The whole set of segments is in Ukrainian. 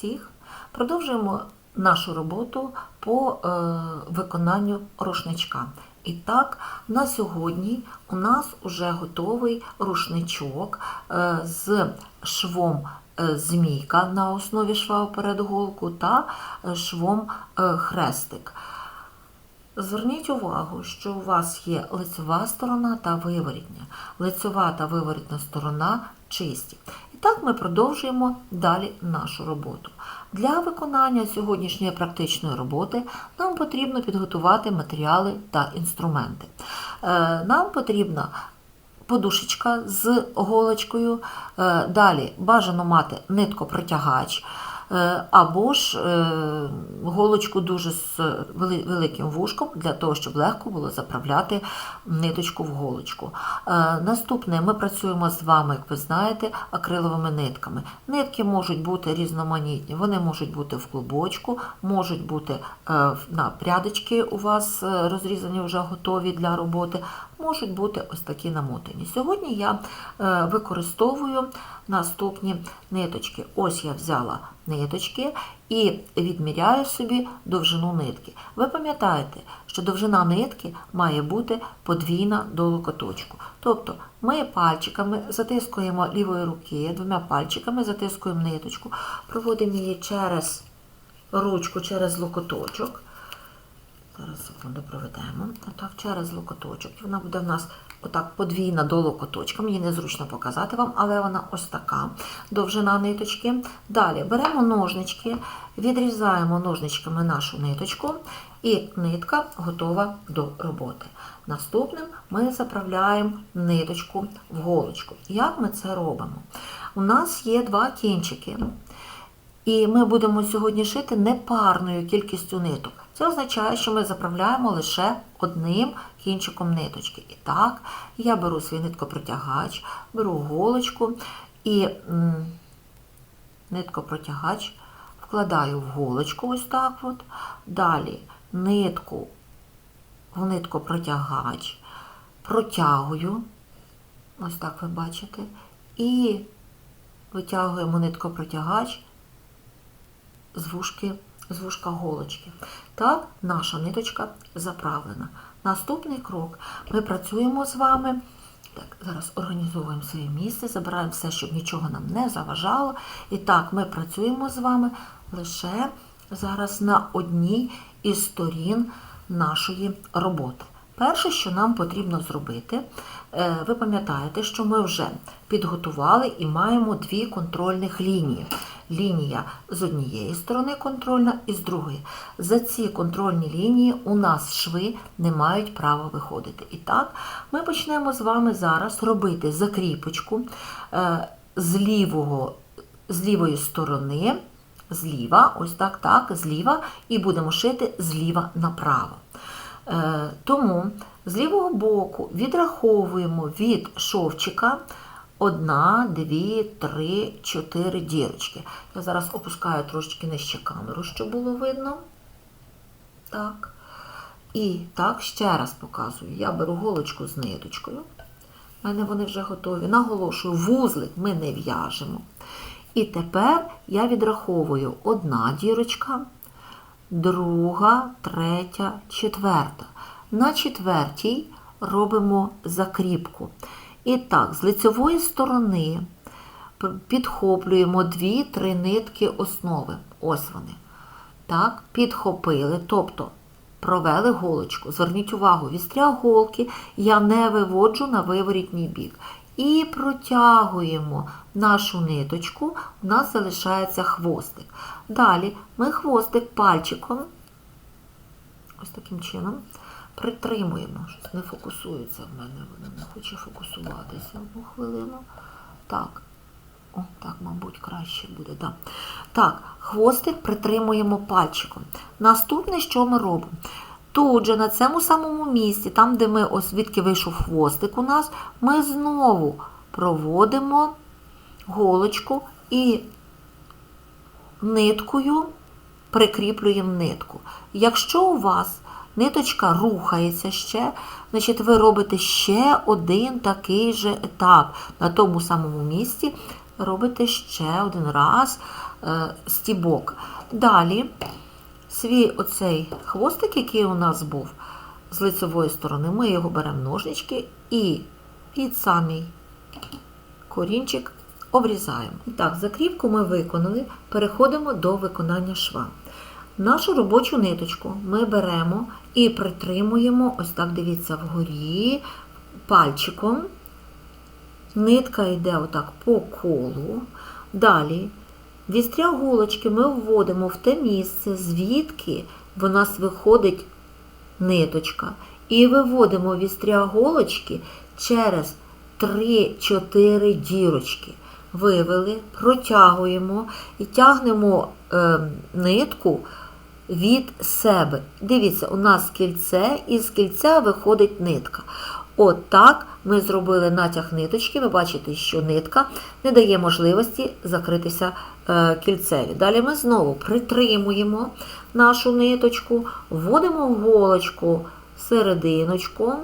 всіх! Продовжуємо нашу роботу по е, виконанню рушничка. І так, на сьогодні у нас вже готовий рушничок е, з швом е, змійка на основі шва перед голку та швом хрестик. Зверніть увагу, що у вас є лицева сторона та виворітня. Лицева та виворітна сторона чисті. Так ми продовжуємо далі нашу роботу. Для виконання сьогоднішньої практичної роботи нам потрібно підготувати матеріали та інструменти. Е, Нам потрібна подушечка з голочкою, е, далі бажано мати нитко-протягач, е, або ж е, голочку дуже з великим вушком, для того, щоб легко було заправляти ниточку в голочку. Е, Наступне ми працюємо з вами, як ви знаєте, акриловими нитками. Нитки можуть бути різноманітні, вони можуть бути в клубочку, можуть бути е, на прядочки у вас е, розрізані вже готові для роботи, можуть бути ось такі намотані. Сьогодні я е, використовую наступні ниточки. Ось я взяла ниточки і відміряю собі довжину нитки. Ви пам'ятаєте, що довжина нитки має бути подвійна до локоточку. Тобто ми пальчиками затискуємо лівої руки, двома пальчиками затискуємо ниточку, проводимо її через ручку, через локоточок. Зараз секунду проведемо. Отак через локоточок. Вона буде в нас отак подвійна до локоточка. Мені незручно показати вам, але вона ось така довжина ниточки. Далі беремо ножнички, відрізаємо ножничками нашу ниточку, і нитка готова до роботи. Наступним ми заправляємо ниточку в голочку. Як ми це робимо? У нас є два кінчики. І ми будемо сьогодні шити непарною кількістю ниток. Це означає, що ми заправляємо лише одним кінчиком ниточки. І так, я беру свій ниткопротягач, беру голочку і м, ниткопротягач вкладаю в голочку ось так от. Далі нитку в ниткопротягач протягую, ось так ви бачите, і витягуємо ниткопротягач з вушки, з вушка голочки. Так, наша ниточка заправлена. Наступний крок. Ми працюємо з вами. Так, зараз організовуємо своє місце, забираємо все, щоб нічого нам не заважало. І так, ми працюємо з вами лише зараз на одній із сторін нашої роботи. Перше, що нам потрібно зробити, е, ви пам'ятаєте, що ми вже підготували і маємо дві контрольних лінії. Лінія з однієї сторони контрольна і з другої. За ці контрольні лінії у нас шви не мають права виходити. І так, ми почнемо з вами зараз робити закріпочку е, з, лівого, з лівої сторони, зліва, ось так, так, зліва, і будемо шити зліва направо. Е, Тому з лівого боку відраховуємо від шовчика одна, дві, три, чотири дірочки. Я зараз опускаю трошечки нижче камеру, щоб було видно. Так. І так, ще раз показую. Я беру голочку з ниточкою. У мене вони вже готові. Наголошую, вузлик ми не в'яжемо. І тепер я відраховую одна дірочка, друга, третя, четверта. На четвертій робимо закріпку. І так, з лицевої сторони підхоплюємо дві-три нитки основи. Ось вони. Так, підхопили, тобто провели голочку. Зверніть увагу, вістря голки я не виводжу на виворітній бік. І протягуємо нашу ниточку, у нас залишається хвостик. Далі ми хвостик пальчиком, ось таким чином, притримуємо. Щось не фокусується в мене, воно не хоче фокусуватися одну хвилину. Так. О, так, мабуть, краще буде. Да. Так, хвостик притримуємо пальчиком. Наступне, що ми робимо? Тут же на цьому самому місці, там, де ми ось звідки вийшов хвостик у нас, ми знову проводимо голочку і ниткою прикріплюємо нитку. Якщо у вас ниточка рухається ще, значить ви робите ще один такий же етап. На тому самому місці робите ще один раз е, стібок. Далі свій оцей хвостик, який у нас був з лицевої сторони, ми його беремо ножнички і під самий корінчик обрізаємо. І так, закріпку ми виконали, переходимо до виконання шва. Нашу робочу ниточку ми беремо і притримуємо, ось так дивіться, вгорі пальчиком. Нитка йде отак по колу. Далі вістря голочки ми вводимо в те місце, звідки в нас виходить ниточка. І виводимо вістря голочки через 3-4 дірочки. Вивели, протягуємо і тягнемо е, нитку від себе. Дивіться, у нас кільце, і з кільця виходить нитка. От так ми зробили натяг ниточки. Ви бачите, що нитка не дає можливості закритися е, кільцеві. Далі ми знову притримуємо нашу ниточку, вводимо голочку серединочку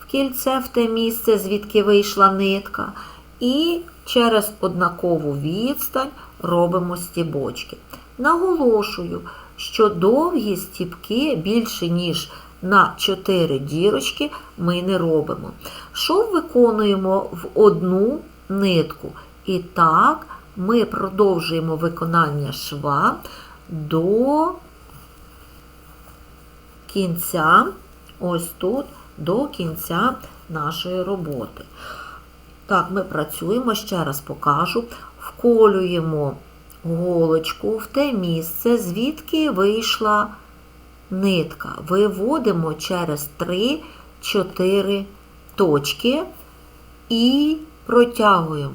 в кільце, в те місце, звідки вийшла нитка. І через однакову відстань робимо стібочки. Наголошую, що довгі стібки більше, ніж на 4 дірочки ми не робимо. Шов виконуємо в одну нитку. І так ми продовжуємо виконання шва до кінця, ось тут, до кінця нашої роботи. Так, ми працюємо, ще раз покажу, вколюємо голочку в те місце, звідки вийшла нитка. Виводимо через 3-4 точки і протягуємо.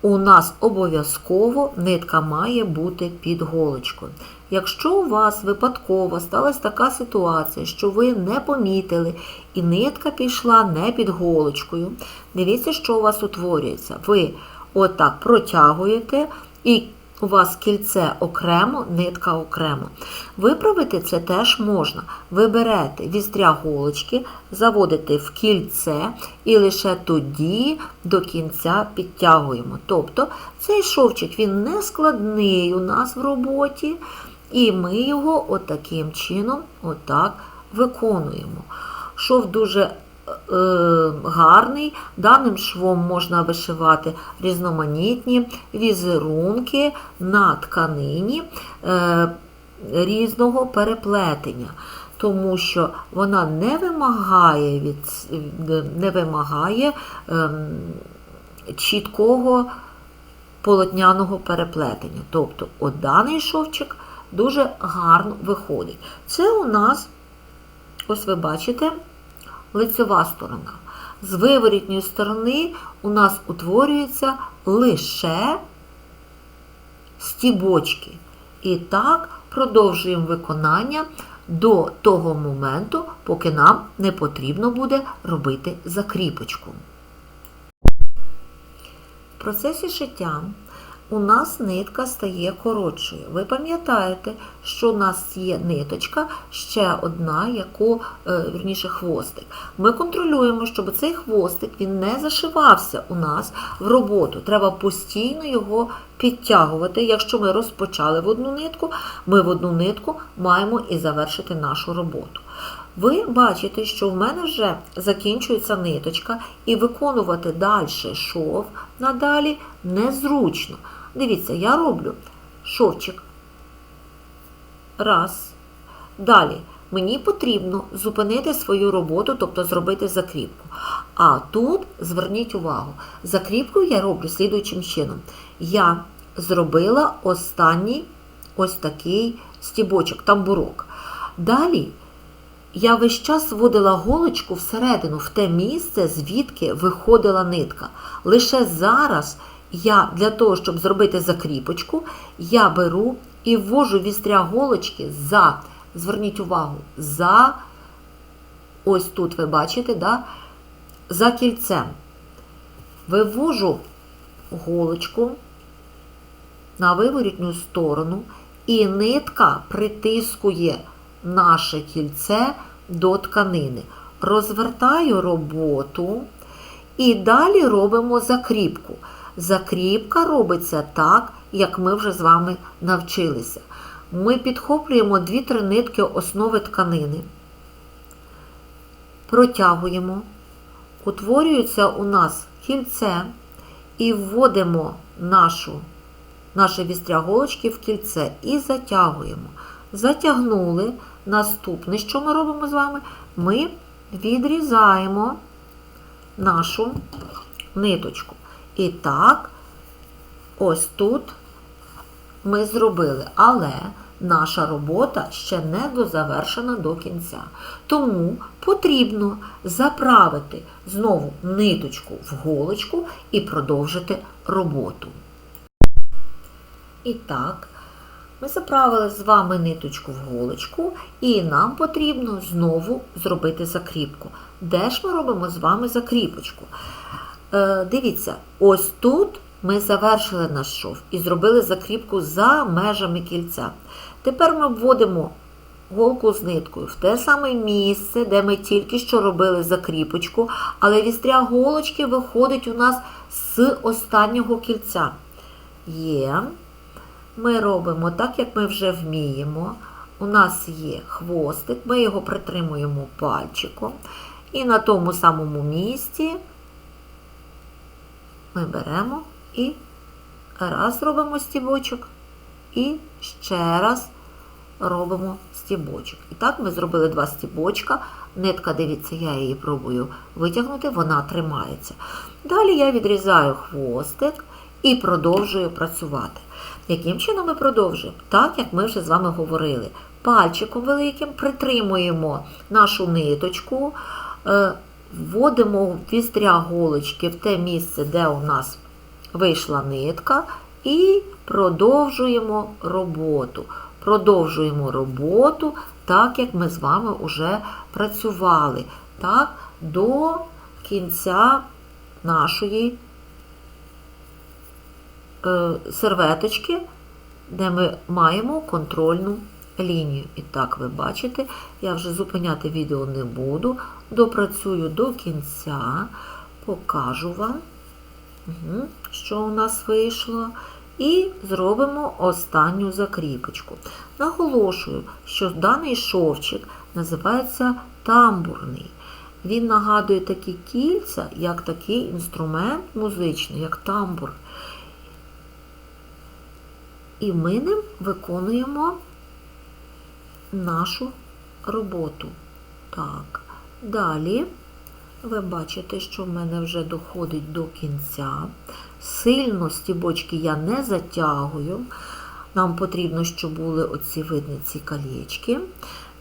У нас обов'язково нитка має бути під голочкою. Якщо у вас випадково сталася така ситуація, що ви не помітили і нитка пішла не під голочкою, дивіться, що у вас утворюється. Ви отак протягуєте і у вас кільце окремо, нитка окремо. Виправити це теж можна. Ви берете вістря голочки, заводите в кільце і лише тоді до кінця підтягуємо. Тобто цей шовчик він не складний у нас в роботі, і ми його отаким чином отак виконуємо. Шов дуже е, гарний. Даним швом можна вишивати різноманітні візерунки на тканині е, різного переплетення. Тому що вона не вимагає від, не вимагає ем, чіткого полотняного переплетення. Тобто от даний шовчик дуже гарно виходить. Це у нас, ось ви бачите, лицева сторона. З виворітньої сторони у нас утворюються лише стібочки. І так продовжуємо виконання до того моменту, поки нам не потрібно буде робити закріпочку. В процесі шиття у нас нитка стає коротшою. Ви пам'ятаєте, що у нас є ниточка, ще одна, яку, е, вірніше, хвостик. Ми контролюємо, щоб цей хвостик він не зашивався у нас в роботу. Треба постійно його підтягувати. Якщо ми розпочали в одну нитку, ми в одну нитку маємо і завершити нашу роботу. Ви бачите, що в мене вже закінчується ниточка, і виконувати далі шов надалі незручно. Дивіться, я роблю шовчик. Раз. Далі. Мені потрібно зупинити свою роботу, тобто зробити закріпку. А тут зверніть увагу, закріпку я роблю слідуючим чином. Я зробила останній ось такий стібочок, тамбурок. Далі я весь час вводила голочку всередину, в те місце, звідки виходила нитка. Лише зараз я для того, щоб зробити закріпочку, я беру і ввожу вістря голочки за, зверніть увагу, за, ось тут ви бачите, да, за кільцем. Вивожу голочку на виворітню сторону, і нитка притискує наше кільце до тканини. Розвертаю роботу і далі робимо закріпку. Закріпка робиться так, як ми вже з вами навчилися. Ми підхоплюємо 2-3 нитки основи тканини, протягуємо, утворюється у нас кільце і вводимо нашу, наше вістря голочки в кільце і затягуємо. Затягнули. Наступне, що ми робимо з вами? Ми відрізаємо нашу ниточку. І так, ось тут ми зробили, але наша робота ще не дозавершена до кінця. Тому потрібно заправити знову ниточку в голочку і продовжити роботу. І так, ми заправили з вами ниточку в голочку, і нам потрібно знову зробити закріпку. Де ж ми робимо з вами закріпочку? Е, дивіться, ось тут ми завершили наш шов і зробили закріпку за межами кільця. Тепер ми вводимо голку з ниткою в те саме місце, де ми тільки що робили закріпочку, але вістря голочки виходить у нас з останнього кільця. Є. Ми робимо так, як ми вже вміємо. У нас є хвостик, ми його притримуємо пальчиком. І на тому самому місці ми беремо і раз робимо стібочок, і ще раз робимо стібочок. І так ми зробили два стібочка. Нитка, дивіться, я її пробую витягнути, вона тримається. Далі я відрізаю хвостик і продовжую працювати. Яким чином ми продовжуємо? Так, як ми вже з вами говорили. Пальчиком великим притримуємо нашу ниточку, е, вводимо вістря голочки в те місце, де у нас вийшла нитка, і продовжуємо роботу. Продовжуємо роботу, так як ми з вами вже працювали, так, до кінця нашої е, серветочки, де ми маємо контрольну лінію. І так, ви бачите, я вже зупиняти відео не буду, допрацюю до кінця, покажу вам, що у нас вийшло. І зробимо останню закріпочку. Наголошую, що даний шовчик називається тамбурний. Він нагадує такі кільця, як такий інструмент музичний, як тамбур. І ми ним виконуємо нашу роботу. Так, далі ви бачите, що в мене вже доходить до кінця. Сильно стібочки я не затягую. Нам потрібно, щоб були оці видні ці колечки.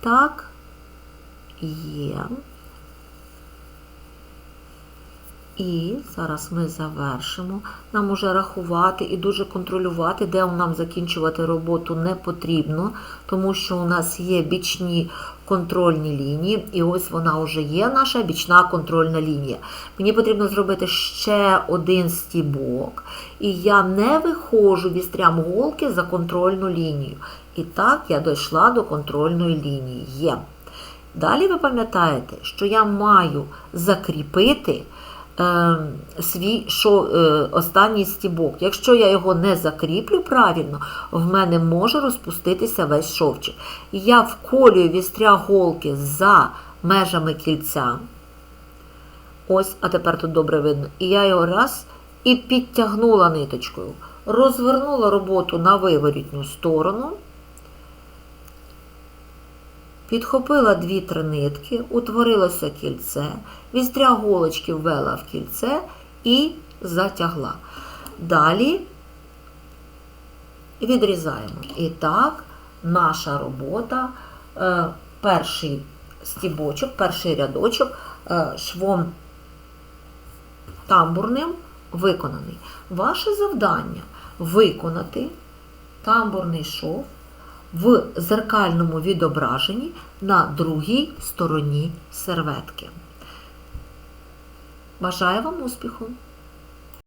Так, є. І зараз ми завершимо. Нам уже рахувати і дуже контролювати, де нам закінчувати роботу не потрібно, тому що у нас є бічні контрольні лінії, і ось вона вже є, наша бічна контрольна лінія. Мені потрібно зробити ще один стібок, і я не виходжу вістрям голки за контрольну лінію. І так я дійшла до контрольної лінії. Є. Далі ви пам'ятаєте, що я маю закріпити свій шо, е, останній стібок. Якщо я його не закріплю правильно, в мене може розпуститися весь шовчик. Я вколюю вістря голки за межами кільця. Ось, а тепер тут добре видно. І я його раз і підтягнула ниточкою. Розвернула роботу на виворітню сторону. Підхопила дві-три нитки, утворилося кільце, вістря голочки ввела в кільце і затягла. Далі відрізаємо. І так, наша робота, е, перший стібочок, перший рядочок е, швом тамбурним виконаний. Ваше завдання виконати тамбурний шов в зеркальному відображенні на другій стороні серветки. Бажаю вам успіху!